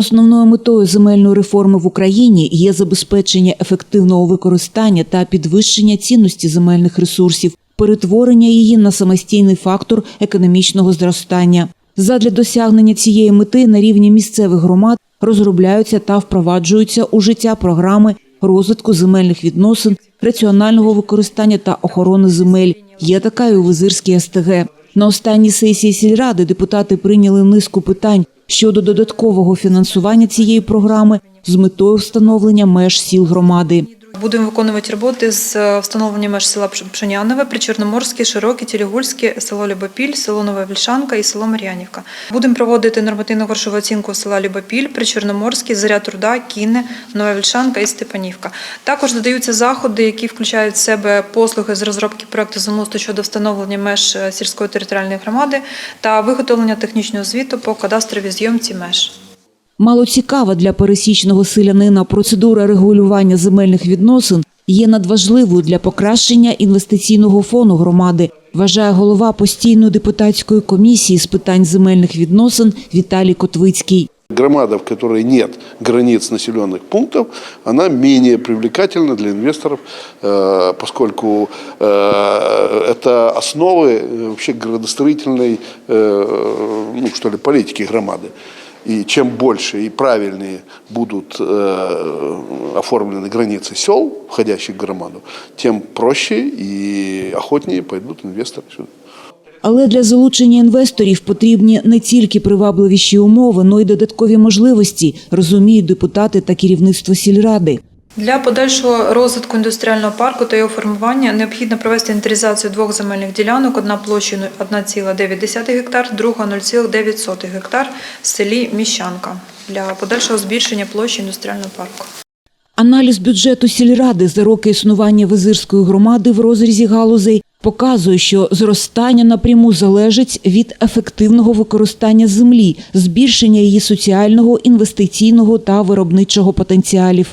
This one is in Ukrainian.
Основною метою земельної реформи в Україні є забезпечення ефективного використання та підвищення цінності земельних ресурсів, перетворення її на самостійний фактор економічного зростання. Задля досягнення цієї мети на рівні місцевих громад розробляються та впроваджуються у життя програми розвитку земельних відносин, раціонального використання та охорони земель. Є така і у Визирській СТГ. На останній сесії сільради депутати прийняли низку питань щодо додаткового фінансування цієї програми з метою встановлення меж сіл громади. Будемо виконувати роботи з е, встановлення меж села Пш- Пшенянове, Причорноморське, Широке, Тілігульське, село Любопіль, село Нова Вільшанка і село Мар'янівка. Будемо проводити нормативну грошову оцінку села Любопіль, Причорноморське, Заря Труда, Кінне, Нова Вільшанка і Степанівка. Також додаються заходи, які включають в себе послуги з розробки проекту замосту щодо встановлення меж е, сільської територіальної громади та виготовлення технічного звіту по кадастровій зйомці меж. Мало цікава для пересічного селянина процедура регулювання земельних відносин є надважливою для покращення інвестиційного фону громади, вважає голова постійної депутатської комісії з питань земельних відносин Віталій Котвицький. Громада, в которой нет границ населенных пунктов, она менее привлекательна для инвесторов, э, поскольку э, это основы э, вообще градостроительной э, ну, что ли, политики громады. И чем больше и правильнее будут э, оформлены границы сел, входящих в громаду, тем проще и охотнее пойдут инвесторы сюда. Але для залучення інвесторів потрібні не тільки привабливіші умови, но й додаткові можливості, розуміють депутати та керівництво сільради. Для подальшого розвитку індустріального парку та його формування необхідно провести інвентаризацію двох земельних ділянок, одна площею 1,9 гектар, друга 0,9 гектар в селі Міщанка для подальшого збільшення площі індустріального парку. Аналіз бюджету сільради за роки існування визирської громади в розрізі галузей показує, що зростання напряму залежить від ефективного використання землі, збільшення її соціального, інвестиційного та виробничого потенціалів.